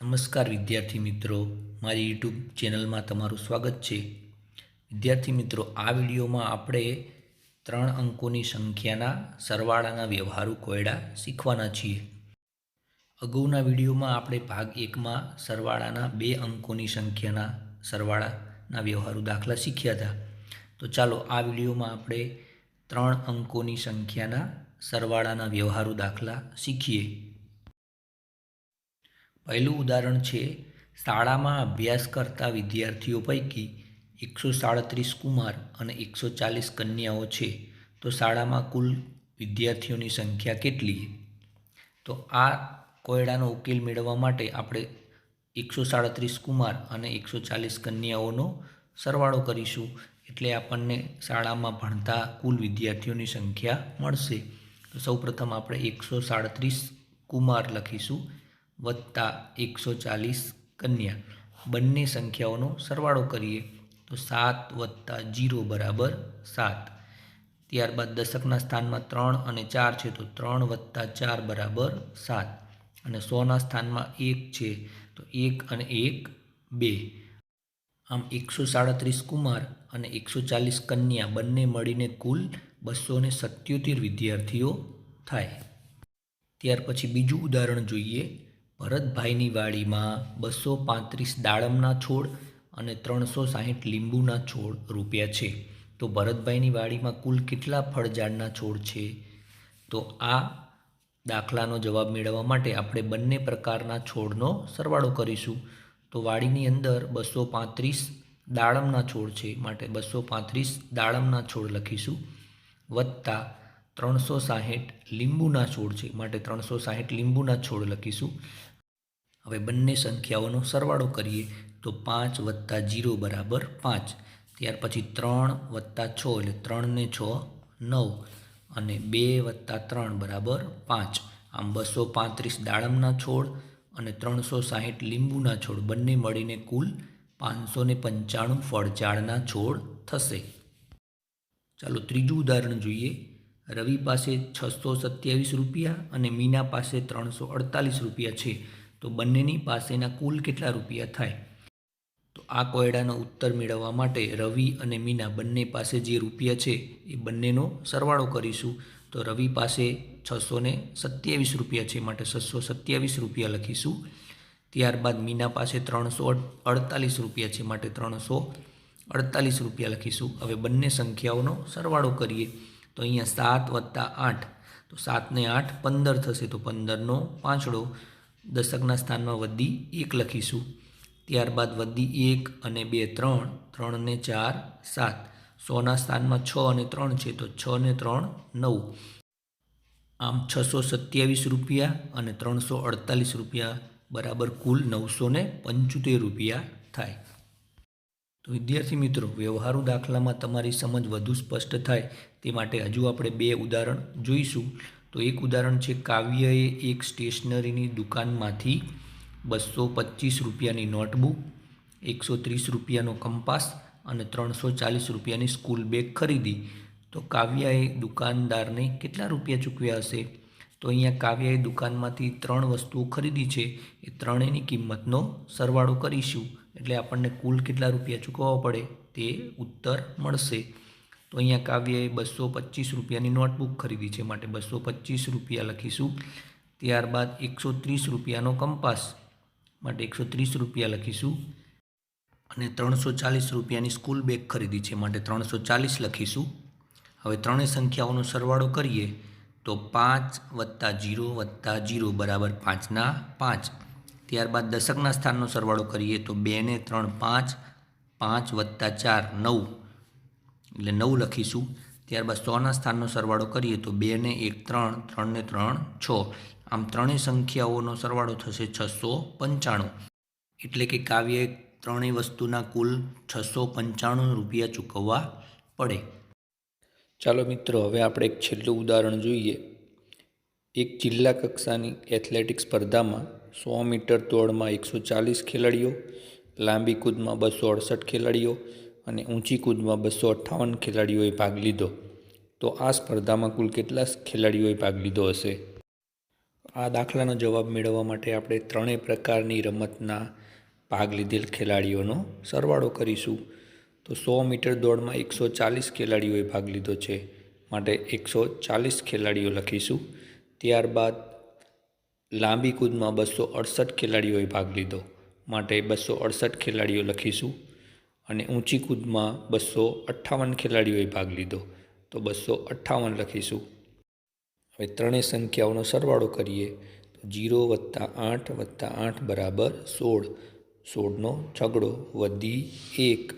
નમસ્કાર વિદ્યાર્થી મિત્રો, મારી યુટ્યુબ ચેનલમાં તમારું સ્વાગત છે. વિદ્યાર્થી મિત્રો, આ વિડીયોમાં આપણે ત્રણ અંકોની સંખ્યાના સરવાળાના વ્યવહારુ કોયડા શીખવાના છીએ. અગાઉના વિડીયોમાં આપણે ભાગ એકમાં સરવાળાના બે અંકોની સંખ્યાના સરવાળાના વ્યવહારુ દાખલા શીખ્યા હતા. તો ચાલો, આ વિડીયોમાં આપણે ત્રણ અંકોની સંખ્યાના સરવાળાના વ્યવહારુ દાખલા શીખીએ. પહેલું ઉદાહરણ છે, શાળામાં અભ્યાસ કરતા વિદ્યાર્થીઓ પૈકી એકસો સાડત્રીસ કુમાર અને એકસો ચાલીસ કન્યાઓ છે. તો શાળામાં કુલ વિદ્યાર્થીઓની સંખ્યા કેટલી? તો આ કોયડાનો ઉકેલ મેળવવા માટે આપણે એકસો સાડત્રીસ કુમાર અને એકસો ચાલીસ કન્યાઓનો સરવાળો કરીશું. એટલે આપણને શાળામાં ભણતા કુલ વિદ્યાર્થીઓની સંખ્યા મળશે. તો સૌપ્રથમ આપણે એકસો સાડત્રીસ કુમાર લખીશું. વત્તા એકસો ચાલીસ કન્યા. બંને સંખ્યાઓનો સરવાળો કરીએ તો સાત વત્તા જીરો બરાબર સાત. ત્યારબાદ દશકના સ્થાનમાં ત્રણ અને ચાર છે તો ત્રણ વત્તા ચાર બરાબર સાત. અને સોના સ્થાનમાં એક છે તો એક અને એક બે. આમ એકસો સાડત્રીસ કુમાર અને એકસો ચાલીસ કન્યા બંને મળીને કુલ બસો ને સત્યોતેર વિદ્યાર્થીઓ થાય. ત્યાર પછી બીજું ઉદાહરણ જોઈએ ભરતભાઈની વાડીમાં બસો પાંત્રીસ દાડમના છોડ અને ત્રણસો સાહીઠ લીંબુના છોડ રૂપિયા છે. તો ભરતભાઈની વાડીમાં કુલ કેટલા ફળઝાડના છોડ છે? તો આ દાખલાનો જવાબ મેળવવા માટે આપણે બંને પ્રકારના છોડનો સરવાળો કરીશું. તો વાડીની અંદર બસો પાંત્રીસ દાડમના છોડ છે, માટે બસો પાંત્રીસ દાડમના છોડ લખીશું. વત્તા ત્રણસો સાહીઠ લીંબુના છોડ છે. માટે ત્રણસો સાહીઠ લીંબુના છોડ લખીશું. હવે બંને સંખ્યાઓનો સરવાળો કરીએ તો પાંચ વત્તા જીરો બરાબર પાંચ. ત્યાર પછી ત્રણ વત્તા છ, એટલે ત્રણને છ, નવ. અને બે વત્તા ત્રણ બરાબર પાંચ. આમ બસો પાંત્રીસ દાડમના છોડ અને ત્રણસો સાહીઠ લીંબુના છોડ. બંને મળીને કુલ પાંચસો ને પંચાણું ફળઝાડના છોડ થશે. ચાલો ત્રીજું ઉદાહરણ જોઈએ. રવિ પાસે છસો સત્યાવીસ રૂપિયા અને મીના પાસે ત્રણસો અડતાલીસ રૂપિયા છે. તો બંનેની પાસેના કુલ કેટલા રૂપિયા થાય? તો આ કોયડાનો ઉત્તર મેળવવા માટે રવિ અને મીના બંને પાસે જે રૂપિયા છે એ બંનેનો સરવાળો કરીશું. તો રવિ પાસે છસો ને સત્યાવીસ રૂપિયા છે, માટે છસો સત્યાવીસ રૂપિયા લખીશું. ત્યારબાદ મીના પાસે ત્રણસો અડતાલીસ રૂપિયા છે, માટે ત્રણસો અડતાલીસ રૂપિયા લખીશું. હવે બંને સંખ્યાઓનો સરવાળો કરીએ. તો અહીંયા સાત વત્તા આઠ, તો સાતને આઠ પંદર થશે, તો પંદરનો પાંચડો. દશકના સ્થાનમાં વધી એક લખીશું. ત્યારબાદ વધી એક અને બે ત્રણ, ત્રણને ચાર, સાત. સોના સ્થાનમાં છ અને ત્રણ છે, તો છ ને ત્રણ, નવ. આમ છસો સત્યાવીસ રૂપિયા અને ત્રણસો અડતાલીસ રૂપિયા બરાબર કુલ નવસો ને પંચોતેર રૂપિયા થાય. તો વિદ્યાર્થી મિત્રો, વ્યવહારુ દાખલામાં તમારી સમજ વધુ સ્પષ્ટ થાય તે માટે હજુ આપણે બે ઉદાહરણ જોઈશું. તો એક ઉદાહરણ છે, કાવ્યએ એક સ્ટેશનરીની દુકાનમાંથી બસો પચીસ રૂપિયાની નોટબુક, એકસો ત્રીસ રૂપિયાનો કંપાસ અને ત્રણસો ચાલીસ રૂપિયાની સ્કૂલ બેગ ખરીદી. તો કાવ્યાએ દુકાનદારને કેટલા રૂપિયા ચૂકવ્યા હશે? તો અહીંયા કાવ્યાએ દુકાનમાંથી ત્રણ વસ્તુઓ ખરીદી છે. એ ત્રણેયની કિંમતનો સરવાળો કરીશું. એટલે આપણને કુલ કેટલા રૂપિયા ચૂકવવા પડે તે ઉત્તર મળશે. તો અહીંયા કાવ્યએ બસો પચીસ રૂપિયાની નોટબુક ખરીદી છે, માટે બસો પચીસ રૂપિયા લખીશું. ત્યારબાદ એકસો ત્રીસ રૂપિયાનો કંપાસ, માટે એકસો ત્રીસ રૂપિયા લખીશું. અને ત્રણસો ચાલીસ રૂપિયાની સ્કૂલ બેગ ખરીદી છે, માટે ત્રણસો ચાલીસ લખીશું. હવે ત્રણેય સંખ્યાઓનો સરવાળો કરીએ તો પાંચ વત્તા જીરો વત્તા જીરો બરાબર પાંચના પાંચ. ત્યારબાદ દશકના સ્થાનનો સરવાળો કરીએ તો બે ને ત્રણ પાંચ પાંચ વત્તા ચાર, નવ. એટલે નવ લખીશું. ત્યારબાદ સોના સ્થાનનો સરવાળો કરીએ તો બે ને એક ત્રણ ત્રણ ને ત્રણ છ. આમ ત્રણેય સંખ્યાઓનો સરવાળો થશે છસો પંચાણું. એટલે કે કાવ્યએ ત્રણેય વસ્તુના કુલ છસો પંચાણું રૂપિયા ચૂકવવા પડે. ચાલો મિત્રો, હવે આપણે એક છેલ્લું ઉદાહરણ જોઈએ. એક જિલ્લા કક્ષાની એથ્લેટિક સ્પર્ધામાં સો મીટર દોડમાં એકસો ચાલીસ ખેલાડીઓ, લાંબી કૂદમાં બસો અડસઠ ખેલાડીઓ અને ઊંચી કૂદમાં બસો અઠ્ઠાવન ખેલાડીઓએ ભાગ લીધો. તો આ સ્પર્ધામાં કુલ કેટલા ખેલાડીઓએ ભાગ લીધો હશે? આ દાખલાનો જવાબ મેળવવા માટે આપણે ત્રણેય પ્રકારની રમતના ભાગ લીધેલ ખેલાડીઓનો સરવાળો કરીશું. તો સો મીટર દોડમાં એકસો ચાલીસ ખેલાડીઓએ ભાગ લીધો છે. માટે એકસો ચાલીસ ખેલાડીઓ લખીશું. ત્યારબાદ લાંબી કૂદમાં બસો અડસઠ ખેલાડીઓએ ભાગ લીધો. માટે બસો અડસઠ ખેલાડીઓ લખીશું અને ઊંચી કૂદમાં બસો અઠ્ઠાવન ખેલાડીઓએ ભાગ લીધો. તો બસો અઠ્ઠાવન લખીશું. હવે ત્રણેય સંખ્યાઓનો સરવાળો કરીએ. તો જીરો વત્તા આઠ વત્તા આઠ બરાબર સોળ. સોળનો છગડો વધી એક.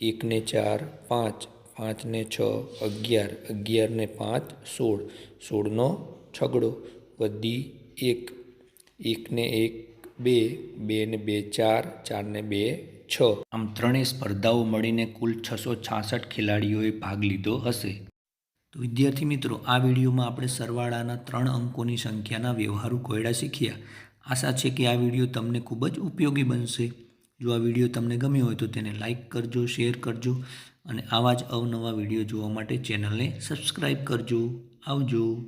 એકને ચાર પાંચ. પાંચને છ અગિયાર. અગિયારને પાંચ સોળ. સોળનો છગડો વધી એક, એકને એક, બે બે ને બે, ચાર, ચારને બે, છ. આમ ત્રણેય સ્પર્ધાઓ મળીને કુલ છસો છાસઠ ખેલાડીઓએ ભાગ લીધો હશે. તો વિદ્યાર્થી મિત્રો, આ વિડીયોમાં આપણે સરવાળાના ત્રણ અંકોની સંખ્યાના વ્યવહારુ કોયડા શીખ્યા. આશા છે કે આ વીડિયો તમને ખૂબ જ ઉપયોગી બનશે. જો આ વીડિયો તમને ગમ્યો હોય તો તેને લાઇક કરજો, શેર કરજો અને આવા જ અવનવા વીડિયો જોવા માટે ચેનલને સબસ્ક્રાઈબ કરજો. આવજો.